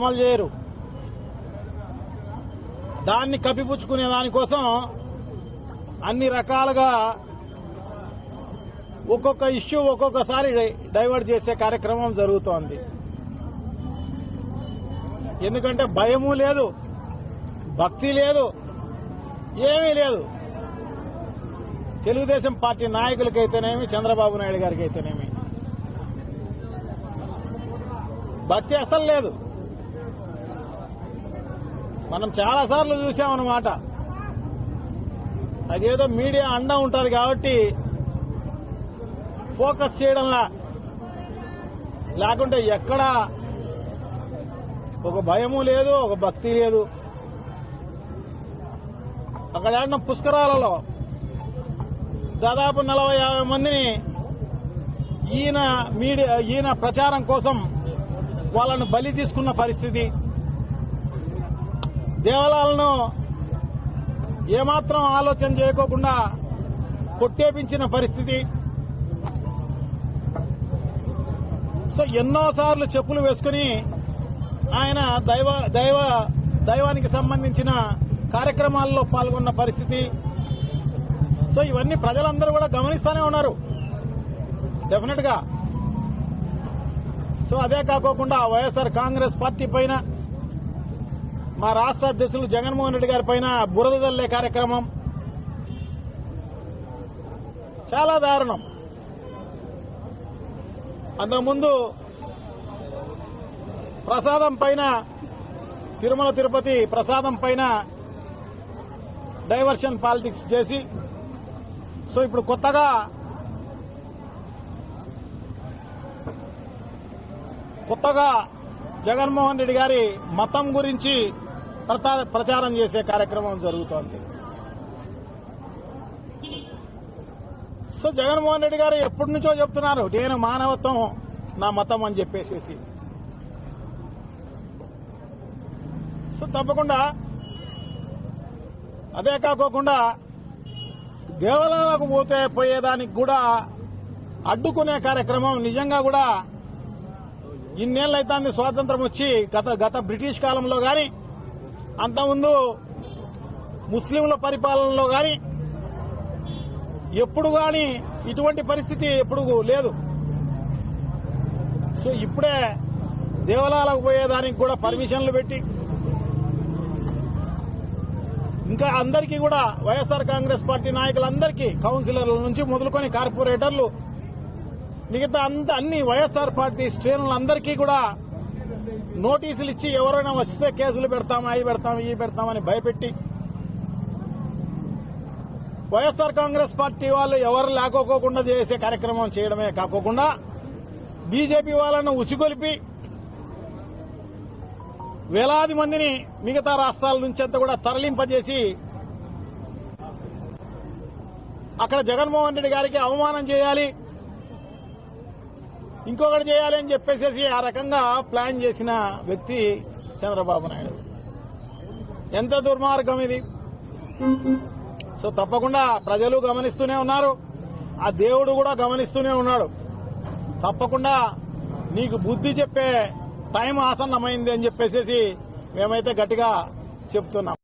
అమలు చేయరు. దాన్ని కప్పిపుచ్చుకునే దానికోసం అన్ని రకాలుగా ఒక్కొక్క ఇష్యూ ఒక్కొక్కసారి డైవర్ట్ చేసే కార్యక్రమం జరుగుతోంది. ఎందుకంటే భయము లేదు భక్తి లేదు ఏమీ లేదు. తెలుగుదేశం పార్టీ నాయకులకైతేనేమి చంద్రబాబు నాయుడు గారికి అయితేనేమి భక్తి అసలు లేదు. మనం చాలా సార్లు చూసామన్నమాట. అదేదో మీడియా అండ ఉంటుంది కాబట్టి ఫోకస్ చేయడంలా. లేకుంటే ఎక్కడ ఒక భయము లేదు ఒక భక్తి లేదు. అక్కడ ఆడిన పుష్కరాలలో దాదాపు నలభై యాభై మందిని ఈయన మీడియా ఈయన ప్రచారం కోసం వాళ్ళను బలి తీసుకున్న పరిస్థితి. దేవాలయాలను ఏమాత్రం ఆలోచన చేయకోకుండా కొట్టేపించిన పరిస్థితి. సో ఎన్నోసార్లు చెప్పులు వేసుకుని ఆయన దైవ దైవ దైవానికి సంబంధించిన కార్యక్రమాల్లో పాల్గొన్న పరిస్థితి. సో ఇవన్నీ ప్రజలందరూ కూడా గమనిస్తూనే ఉన్నారు. డెఫినెట్గా సో అదే కాకోకుండా వైఎస్ఆర్ కాంగ్రెస్ పార్టీ పైన మా రాష్ట్ర అధ్యక్షులు జగన్మోహన్ రెడ్డి గారి పైన బురద జల్లే కార్యక్రమం. చాలా దారుణం. అంతకుముందు ప్రసాదం పైన తిరుమల తిరుపతి ప్రసాదం పైన డైవర్షన్ పాలిటిక్స్ చేసి సో ఇప్పుడు కొత్తగా కొత్తగా జగన్మోహన్ రెడ్డి గారి మతం గురించి ప్రచారం చేసే కార్యక్రమం జరుగుతోంది. సో జగన్మోహన్ రెడ్డి గారు ఎప్పటి నుంచో చెప్తున్నారు నేను మానవత్వం నా మతం అని చెప్పేసేసి. సో తప్పకుండా అదే కాకోకుండా దేవాలయాలకు పోతే పోయేదానికి కూడా అడ్డుకునే కార్యక్రమం నిజంగా కూడా ఇన్నేళ్ళైతే స్వాతంత్రం వచ్చి గత గత బ్రిటిష్ కాలంలో కానీ అంతకుముందు ముస్లింల పరిపాలనలో గాని ఎప్పుడు గాని ఇటువంటి పరిస్థితి ఎప్పుడు లేదు. సో ఇప్పుడే దేవాలయాలకు పోయేదానికి కూడా పర్మిషన్లు పెట్టి ఇంకా అందరికీ కూడా వైఎస్ఆర్ కాంగ్రెస్ పార్టీ నాయకులందరికీ కౌన్సిలర్ల నుంచి మొదలుకొని కార్పొరేటర్లు మిగతా అంత అన్ని వైఎస్ఆర్ పార్టీ శ్రేణులందరికీ కూడా నోటీసులు ఇచ్చి ఎవరైనా వచ్చితే కేసులు పెడతాం అవి పెడతాం ఇవి పెడతామని భయపెట్టి వైఎస్ఆర్ కాంగ్రెస్ పార్టీ వాళ్ళు ఎవరు లేకోకుండా చేసే కార్యక్రమం చేయడమే కాకోకుండా బీజేపీ వాళ్ళను ఉసిగొలిపి వేలాది మందిని మిగతా రాష్ట్రాల నుంచి అంతా కూడా తరలింపజేసి అక్కడ జగన్మోహన్ రెడ్డి గారికి అవమానం చేయాలి. ఇంకొకటి చేయాలి అని చెప్పేసి ఆ రకంగా ప్లాన్ చేసిన వ్యక్తి చంద్రబాబు నాయుడు. ఎంత దుర్మార్గం ఇది? సో తప్పకుండా ప్రజలు గమనిస్తూనే ఉన్నారు. ఆ దేవుడు కూడా గమనిస్తూనే ఉన్నాడు. తప్పకుండా నీకు బుద్ధి చెప్పే టైం ఆసన్నమైంది అని చెప్పేసి మేమైతే గట్టిగా చెప్తున్నాం.